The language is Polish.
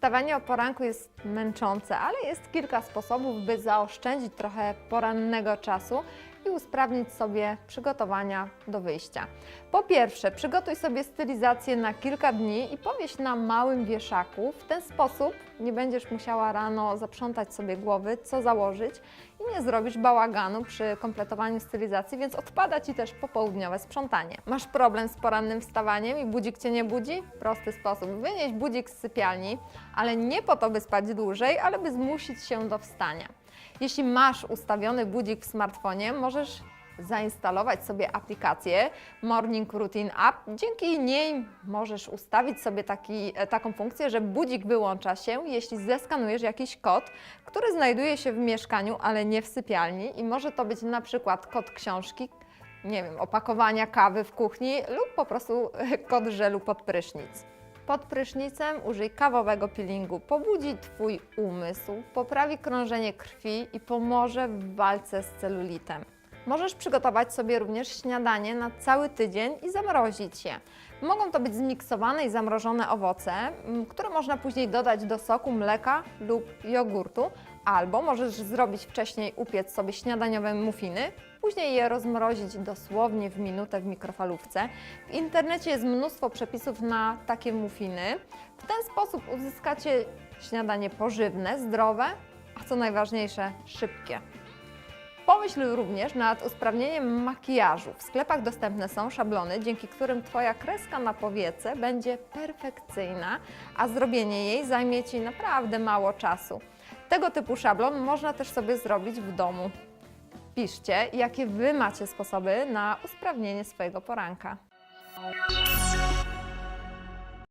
Wstawanie o poranku jest męczące, ale jest kilka sposobów, by zaoszczędzić trochę porannego czasu i usprawnić sobie przygotowania do wyjścia. Po pierwsze, przygotuj sobie stylizację na kilka dni i powieś na małym wieszaku. W ten sposób nie będziesz musiała rano zaprzątać sobie głowy, co założyć i nie zrobisz bałaganu przy kompletowaniu stylizacji, więc odpada Ci też popołudniowe sprzątanie. Masz problem z porannym wstawaniem i budzik Cię nie budzi? Prosty sposób. Wynieś budzik z sypialni, ale nie po to, by spać dłużej, ale by zmusić się do wstania. Jeśli masz ustawiony budzik w smartfonie, możesz zainstalować sobie aplikację Morning Routine App. Dzięki niej możesz ustawić sobie taki, e, taką funkcję, że budzik wyłącza się, jeśli zeskanujesz jakiś kod, który znajduje się w mieszkaniu, ale nie w sypialni i może to być na przykład kod książki, nie wiem, opakowania kawy w kuchni lub po prostu kod żelu pod prysznic. Pod prysznicem użyj kawowego peelingu. Pobudzi Twój umysł, poprawi krążenie krwi i pomoże w walce z celulitem. Możesz przygotować sobie również śniadanie na cały tydzień i zamrozić je. Mogą to być zmiksowane i zamrożone owoce, które można później dodać do soku, mleka lub jogurtu, albo możesz zrobić wcześniej upiec sobie śniadaniowe muffiny, później je rozmrozić dosłownie w minutę w mikrofalówce. W internecie jest mnóstwo przepisów na takie muffiny. W ten sposób uzyskacie śniadanie pożywne, zdrowe, a co najważniejsze, szybkie. Pomyśl również nad usprawnieniem makijażu. W sklepach dostępne są szablony, dzięki którym Twoja kreska na powiece będzie perfekcyjna, a zrobienie jej zajmie Ci naprawdę mało czasu. Tego typu szablon można też sobie zrobić w domu. Piszcie, jakie Wy macie sposoby na usprawnienie swojego poranka.